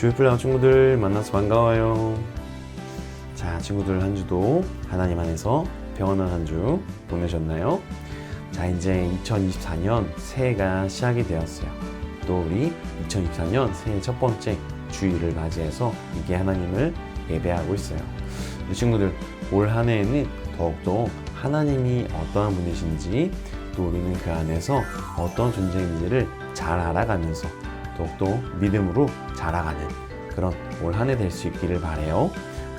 주일플라워 친구들 만나서 반가워요. 자, 친구들 한 주도 하나님 안에서 평안한 한 주 보내셨나요? 자, 이제 2024년 새해가 시작이 되었어요. 또 우리 2024년 새해 첫 번째 주일을 맞이해서 이게 하나님을 예배하고 있어요. 우리 친구들 올 한 해에는 더욱더 하나님이 어떠한 분이신지 또 우리는 그 안에서 어떤 존재인지를 잘 알아가면서 더욱더 믿음으로 자라가는 그런 올 한 해 될 수 있기를 바래요.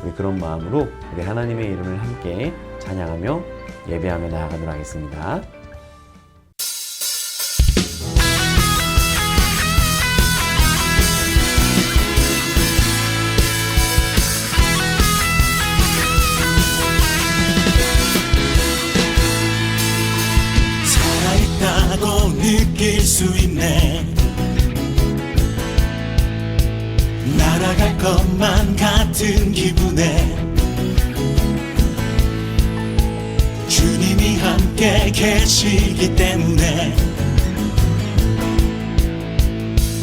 우리 그런 마음으로 우리 하나님의 이름을 함께 찬양하며 예배하며 나아가도록 하겠습니다. 날아갈 것만 같은 기분에 주님이 함께 계시기 때문에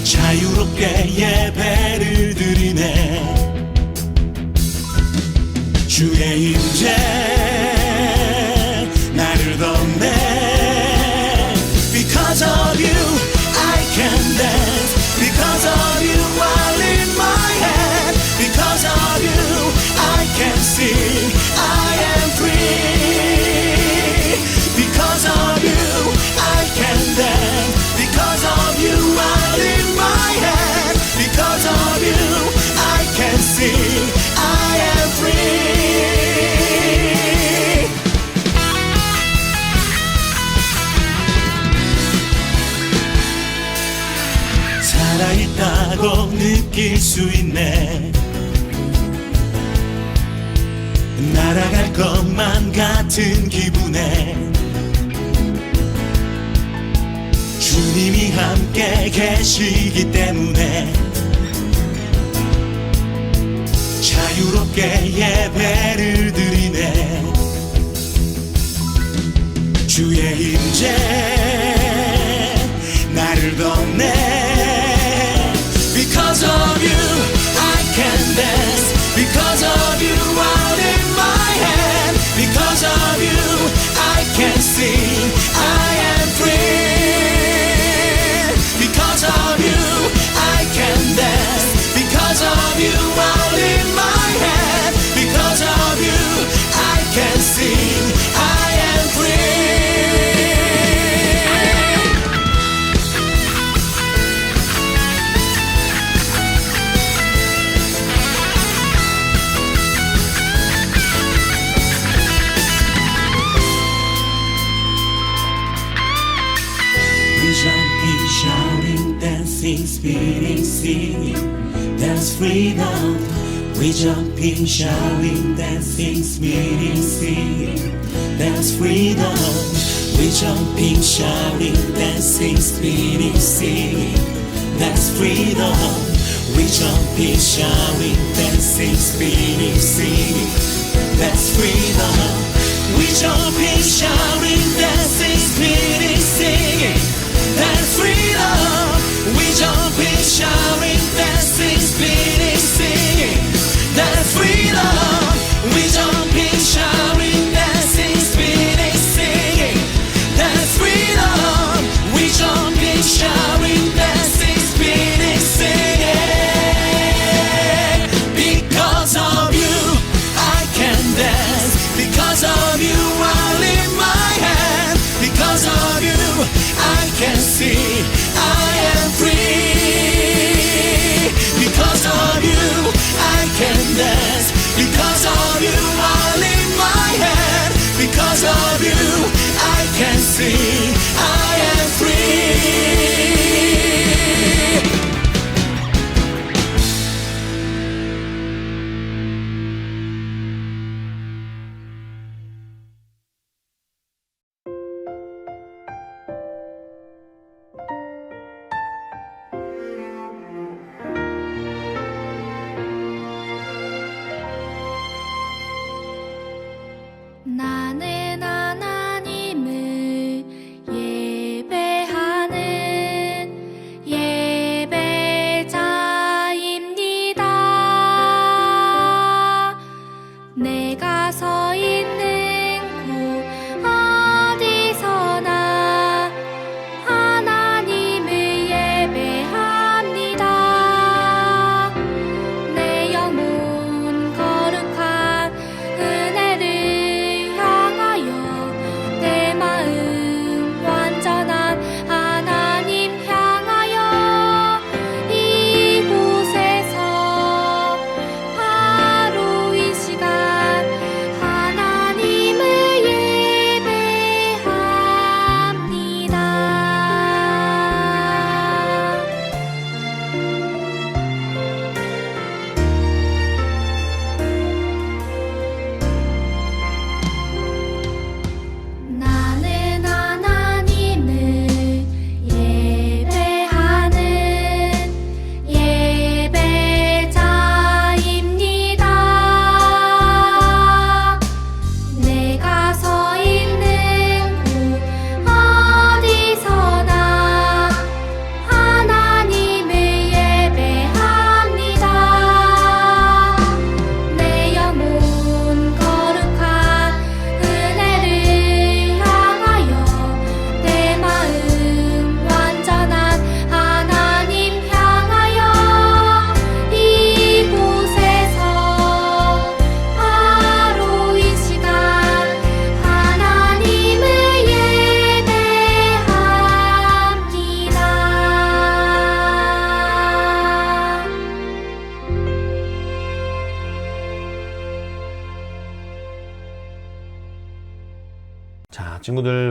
자유롭게 예배를 드리네. 주의 임재 can sing I am free Because of you I can dance Because of you I lift my hand Because of you I can sing I am free 살아있다고 느낄 수 있네 날아갈 것만 같은 기분에 주님이 함께 계시기 때문에 자유롭게 예배를 드리네. 주의 임재 you out in my hand Because of you I can sing freedom. We jumping, shouting, dancing, spinning, singing. That's freedom. We jumping, shouting, dancing, spinning, singing. That's freedom. We jumping, shouting, dancing, spinning, singing. That's freedom. We jumping, shouting, dancing, spinning, singing. That's freedom. We jumping, shouting, dancing, spinning, singing. That's freedom.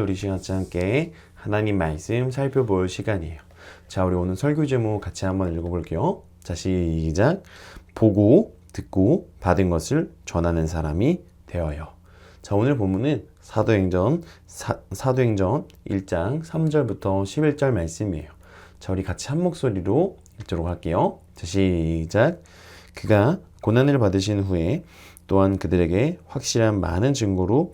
우리 시간 함께 하나님 말씀 살펴볼 시간이에요. 자, 우리 오늘 설교 제목 같이 한번 읽어볼게요. 자, 시작. 보고, 듣고, 받은 것을 전하는 사람이 되어요. 자, 오늘 본문은 사도행전, 사, 사도행전 1장 3절부터 11절 말씀이에요. 자, 우리 같이 한 목소리로 읽도록 할게요. 자, 시작. 그가 고난을 받으신 후에 또한 그들에게 확실한 많은 증거로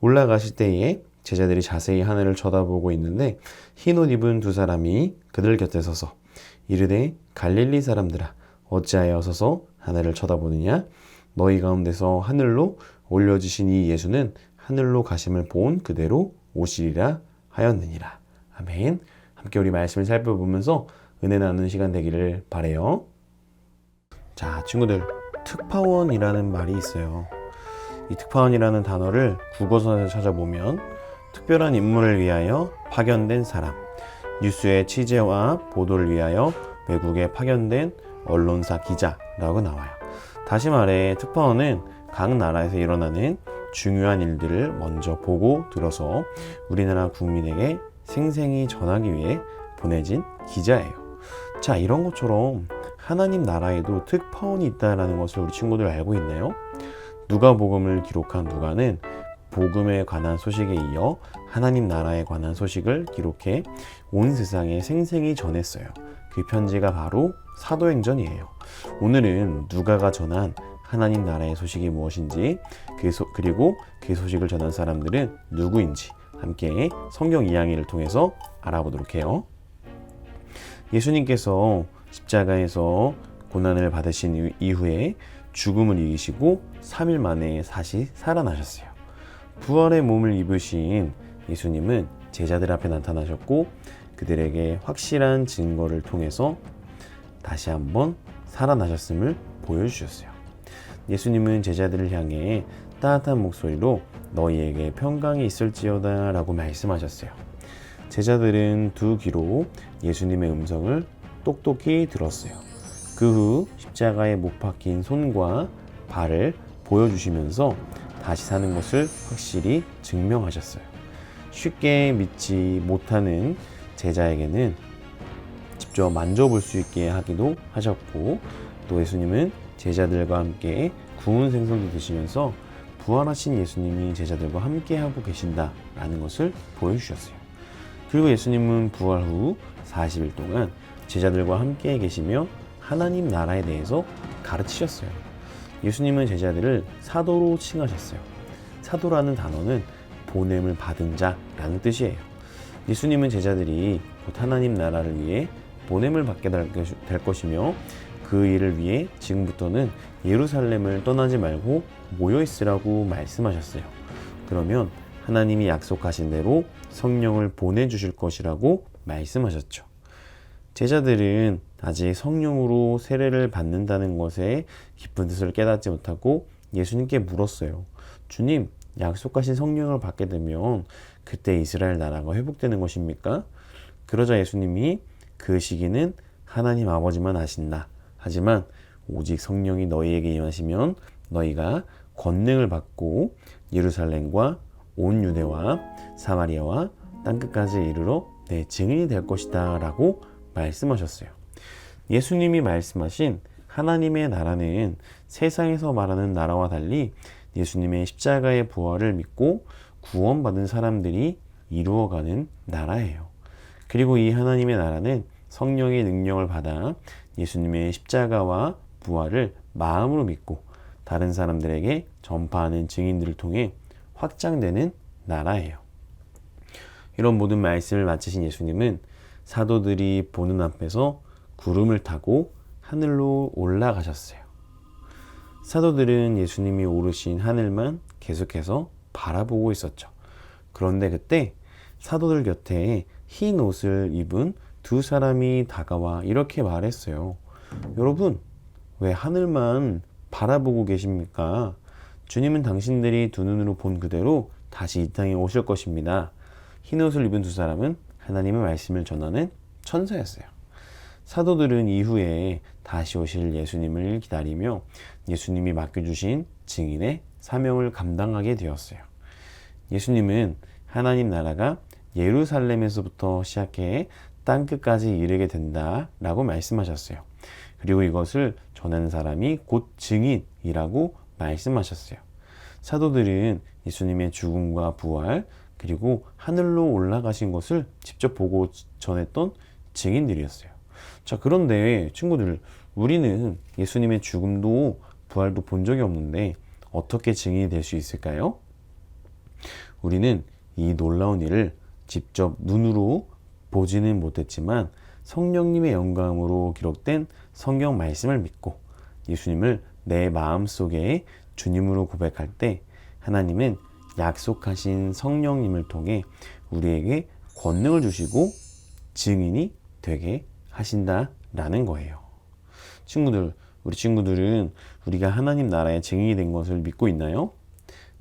올라가실 때에 제자들이 자세히 하늘을 쳐다보고 있는데 흰 옷 입은 두 사람이 그들 곁에 서서 이르되 갈릴리 사람들아 어찌하여 서서 하늘을 쳐다보느냐? 너희 가운데서 하늘로 올려주신 이 예수는 하늘로 가심을 본 그대로 오시리라 하였느니라. 아멘. 함께 우리 말씀을 살펴보면서 은혜 나누는 시간 되기를 바래요. 자 친구들 특파원이라는 말이 있어요 이 특파원이라는 단어를 국어선에서 찾아보면 특별한 임무를 위하여 파견된 사람, 뉴스의 취재와 보도를 위하여 외국에 파견된 언론사 기자라고 나와요. 다시 말해 특파원은 각 나라에서 일어나는 중요한 일들을 먼저 보고 들어서 우리나라 국민에게 생생히 전하기 위해 보내진 기자예요. 자, 이런 것처럼 하나님 나라에도 특파원이 있다라는 것을 우리 친구들 알고 있나요? 누가복음을 기록한 누가는 복음에 관한 소식에 이어 하나님 나라에 관한 소식을 기록해 온 세상에 생생히 전했어요. 그 편지가 바로 사도행전이에요. 오늘은 누가가 전한 하나님 나라의 소식이 무엇인지 그 소, 그리고 그 소식을 전한 사람들은 누구인지 함께 성경 이야기를 통해서 알아보도록 해요. 예수님께서 십자가에서 고난을 받으신 이후에 죽음을 이기시고 3일 만에 다시 살아나셨어요. 부활의 몸을 입으신 예수님은 제자들 앞에 나타나셨고 그들에게 확실한 증거를 통해서 다시 한번 살아나셨음을 보여주셨어요. 예수님은 제자들을 향해 따뜻한 목소리로 너희에게 평강이 있을지어다 라고 말씀하셨어요. 제자들은 두 귀로 예수님의 음성을 똑똑히 들었어요. 그 후 십자가에 못 박힌 손과 발을 보여주시면서 다시 사는 것을 확실히 증명하셨어요. 쉽게 믿지 못하는 제자에게는 직접 만져볼 수 있게 하기도 하셨고 또 예수님은 제자들과 함께 구운 생선도 드시면서 부활하신 예수님이 제자들과 함께 하고 계신다라는 것을 보여주셨어요. 그리고 예수님은 부활 후 40일 동안 제자들과 함께 계시며 하나님 나라에 대해서 가르치셨어요. 예수님은 제자들을 사도로 칭하셨어요. 사도라는 단어는 보냄을 받은 자라는 뜻이에요. 예수님은 제자들이 곧 하나님 나라를 위해 보냄을 받게 될 것이며 그 일을 위해 지금부터는 예루살렘을 떠나지 말고 모여 있으라고 말씀하셨어요. 그러면 하나님이 약속하신 대로 성령을 보내주실 것이라고 말씀하셨죠. 제자들은 아직 성령으로 세례를 받는다는 것에 깊은 뜻을 깨닫지 못하고 예수님께 물었어요. 주님, 약속하신 성령을 받게 되면 그때 이스라엘 나라가 회복되는 것입니까? 그러자 예수님이 그 시기는 하나님 아버지만 아신다. 하지만 오직 성령이 너희에게 임하시면 너희가 권능을 받고 예루살렘과 온 유대와 사마리아와 땅끝까지 이르러 내 증인이 될 것이다 라고 말씀하셨어요. 예수님이 말씀하신 하나님의 나라는 세상에서 말하는 나라와 달리 예수님의 십자가의 부활을 믿고 구원받은 사람들이 이루어가는 나라예요. 그리고 이 하나님의 나라는 성령의 능력을 받아 예수님의 십자가와 부활을 마음으로 믿고 다른 사람들에게 전파하는 증인들을 통해 확장되는 나라예요. 이런 모든 말씀을 마치신 예수님은 사도들이 보는 앞에서 구름을 타고 하늘로 올라가셨어요. 사도들은 예수님이 오르신 하늘만 계속해서 바라보고 있었죠. 그런데 그때 사도들 곁에 흰 옷을 입은 두 사람이 다가와 이렇게 말했어요. 여러분, 왜 하늘만 바라보고 계십니까? 주님은 당신들이 두 눈으로 본 그대로 다시 이 땅에 오실 것입니다. 흰 옷을 입은 두 사람은 하나님의 말씀을 전하는 천사였어요. 사도들은 이후에 다시 오실 예수님을 기다리며 예수님이 맡겨주신 증인의 사명을 감당하게 되었어요. 예수님은 하나님 나라가 예루살렘에서부터 시작해 땅 끝까지 이르게 된다라고 말씀하셨어요. 그리고 이것을 전하는 사람이 곧 증인이라고 말씀하셨어요. 사도들은 예수님의 죽음과 부활 그리고 하늘로 올라가신 것을 직접 보고 전했던 증인들이었어요. 자, 그런데 친구들, 우리는 예수님의 죽음도 부활도 본 적이 없는데 어떻게 증인이 될 수 있을까요? 우리는 이 놀라운 일을 직접 눈으로 보지는 못했지만 성령님의 영감으로 기록된 성경 말씀을 믿고 예수님을 내 마음 속에 주님으로 고백할 때 하나님은 약속하신 성령님을 통해 우리에게 권능을 주시고 증인이 되게 하신다라는 거예요. 친구들, 우리 친구들은 우리가 하나님 나라의 증인이 된 것을 믿고 있나요?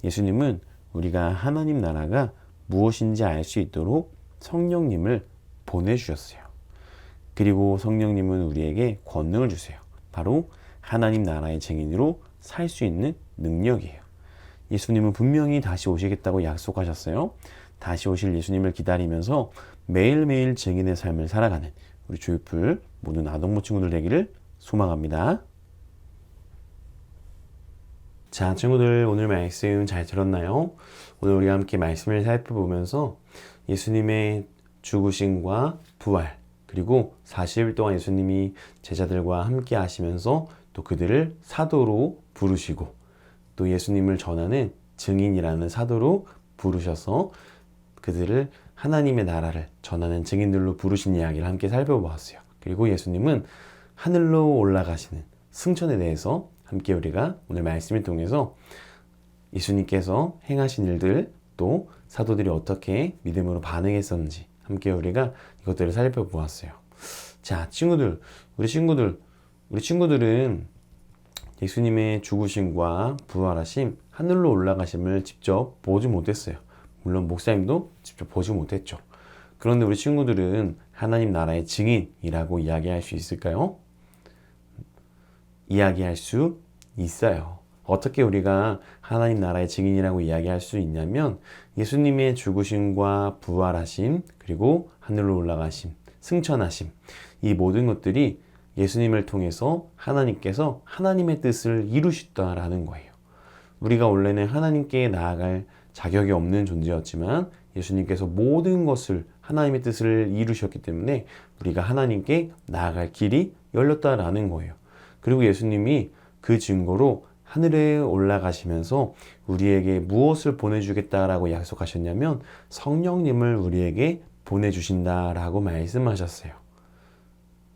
예수님은 우리가 하나님 나라가 무엇인지 알 수 있도록 성령님을 보내주셨어요. 그리고 성령님은 우리에게 권능을 주세요. 바로 하나님 나라의 증인으로 살 수 있는 능력이에요. 예수님은 분명히 다시 오시겠다고 약속하셨어요. 다시 오실 예수님을 기다리면서 매일매일 증인의 삶을 살아가는 우리 조이풀 모든 아동모 친구들 되기를 소망합니다. 자, 친구들 오늘 말씀 잘 들었나요? 오늘 우리가 함께 말씀을 살펴보면서 예수님의 죽으심과 부활 그리고 40일 동안 예수님이 제자들과 함께 하시면서 또 그들을 사도로 부르시고 또 예수님을 전하는 증인이라는 사도로 부르셔서 그들을 하나님의 나라를 전하는 증인들로 부르신 이야기를 함께 살펴보았어요. 그리고 예수님은 하늘로 올라가시는 승천에 대해서 함께 우리가 오늘 말씀을 통해서 예수님께서 행하신 일들 또 사도들이 어떻게 믿음으로 반응했었는지 함께 우리가 이것들을 살펴보았어요. 자, 친구들, 우리 친구들, 우리 친구들은 예수님의 죽으심과 부활하심, 하늘로 올라가심을 직접 보지 못했어요. 물론 목사님도 직접 보지 못했죠. 그런데 우리 친구들은 하나님 나라의 증인이라고 이야기할 수 있을까요? 이야기할 수 있어요. 어떻게 우리가 하나님 나라의 증인이라고 이야기할 수 있냐면 예수님의 죽으심과 부활하심 그리고 하늘로 올라가심 승천하심 이 모든 것들이 예수님을 통해서 하나님께서 하나님의 뜻을 이루셨다라는 거예요. 우리가 원래는 하나님께 나아갈 자격이 없는 존재였지만 예수님께서 모든 것을 하나님의 뜻을 이루셨기 때문에 우리가 하나님께 나아갈 길이 열렸다라는 거예요. 그리고 예수님이 그 증거로 하늘에 올라가시면서 우리에게 무엇을 보내주겠다라고 약속하셨냐면 성령님을 우리에게 보내주신다라고 말씀하셨어요.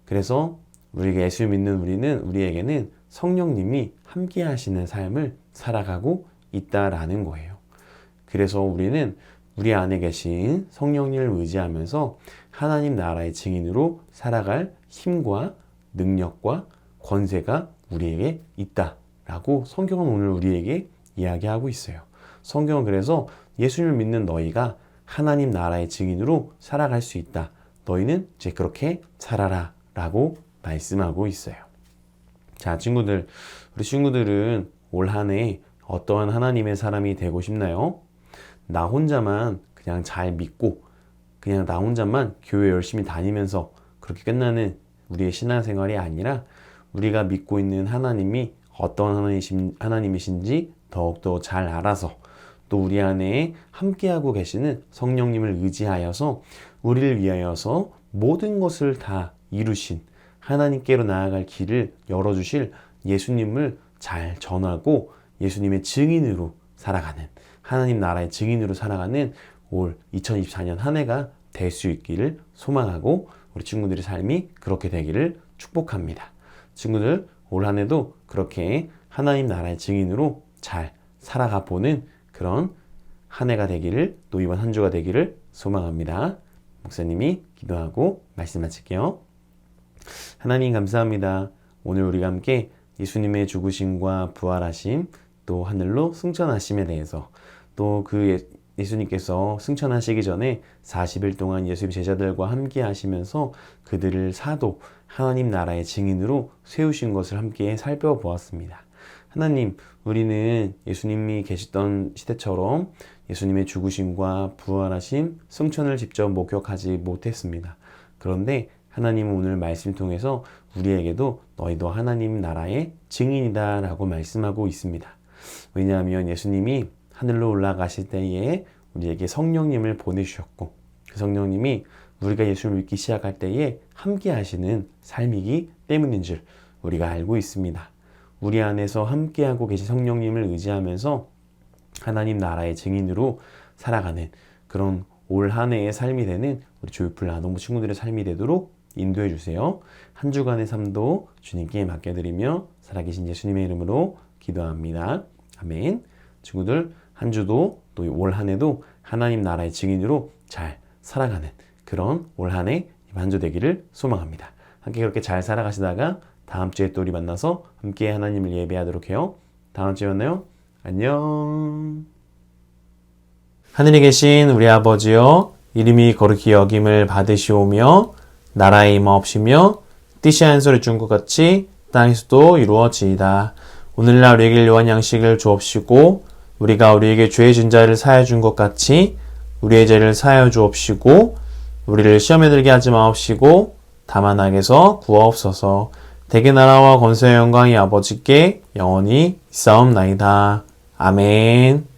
그래서 우리가 예수 믿는 우리는 우리에게는 성령님이 함께 하시는 삶을 살아가고 있다라는 거예요. 그래서 우리는 우리 안에 계신 성령님을 의지하면서 하나님 나라의 증인으로 살아갈 힘과 능력과 권세가 우리에게 있다라고 성경은 오늘 우리에게 이야기하고 있어요. 성경은 그래서 예수님을 믿는 너희가 하나님 나라의 증인으로 살아갈 수 있다. 너희는 이제 그렇게 살아라 라고 말씀하고 있어요. 자, 친구들, 우리 친구들은 올 한 해 어떠한 하나님의 사람이 되고 싶나요? 나 혼자만 그냥 잘 믿고 그냥 나 혼자만 교회 열심히 다니면서 그렇게 끝나는 우리의 신앙생활이 아니라 우리가 믿고 있는 하나님이 어떤 하나님이신, 하나님이신지 더욱더 잘 알아서 또 우리 안에 함께하고 계시는 성령님을 의지하여서 우리를 위하여서 모든 것을 다 이루신 하나님께로 나아갈 길을 열어주실 예수님을 잘 전하고 예수님의 증인으로 살아가는 하나님 나라의 증인으로 살아가는 올 2024년 한 해가 될 수 있기를 소망하고 우리 친구들의 삶이 그렇게 되기를 축복합니다. 친구들 올 한 해도 그렇게 하나님 나라의 증인으로 잘 살아가 보는 그런 한 해가 되기를 또 이번 한 주가 되기를 소망합니다. 목사님이 기도하고 말씀 마칠게요. 하나님 감사합니다. 오늘 우리가 함께 예수님의 죽으심과 부활하심 또 하늘로 승천하심에 대해서 또 그 예수님께서 승천하시기 전에 40일 동안 예수님 제자들과 함께 하시면서 그들을 사도 하나님 나라의 증인으로 세우신 것을 함께 살펴보았습니다. 하나님, 우리는 예수님이 계시던 시대처럼 예수님의 죽으심과 부활하심, 승천을 직접 목격하지 못했습니다. 그런데 하나님은 오늘 말씀 통해서 우리에게도 너희도 하나님 나라의 증인이다 라고 말씀하고 있습니다. 왜냐하면 예수님이 하늘로 올라가실 때에 우리에게 성령님을 보내주셨고 그 성령님이 우리가 예수를 믿기 시작할 때에 함께 하시는 삶이기 때문인 줄 우리가 알고 있습니다. 우리 안에서 함께하고 계신 성령님을 의지하면서 하나님 나라의 증인으로 살아가는 그런 올 한 해의 삶이 되는 우리 조이풀 아동부 친구들의 삶이 되도록 인도해 주세요. 한 주간의 삶도 주님께 맡겨드리며 살아계신 예수님의 이름으로 기도합니다. 아멘. 친구들 한 주도 또 올 한 해도 하나님 나라의 증인으로 잘 살아가는 그런 올 한 해 한 주 되기를 소망합니다. 함께 그렇게 잘 살아가시다가 다음 주에 또 우리 만나서 함께 하나님을 예배하도록 해요. 다음 주에 만나요. 안녕. 하늘에 계신 우리 아버지여 이름이 거룩히 여김을 받으시오며 나라의 임하옵시며 뜻이 한 소리 준것 같이 땅에서도 이루어지이다. 오늘날 우리에게 요한 양식을 주옵시고 우리가 우리에게 죄의 진 자를 사하여 준것 같이 우리의 죄를 사하여 주옵시고 우리를 시험에 들게 하지 마옵시고 다만 악에서 구하옵소서 대개 나라와 권세의 영광이 아버지께 영원히 있사옵나이다. 아멘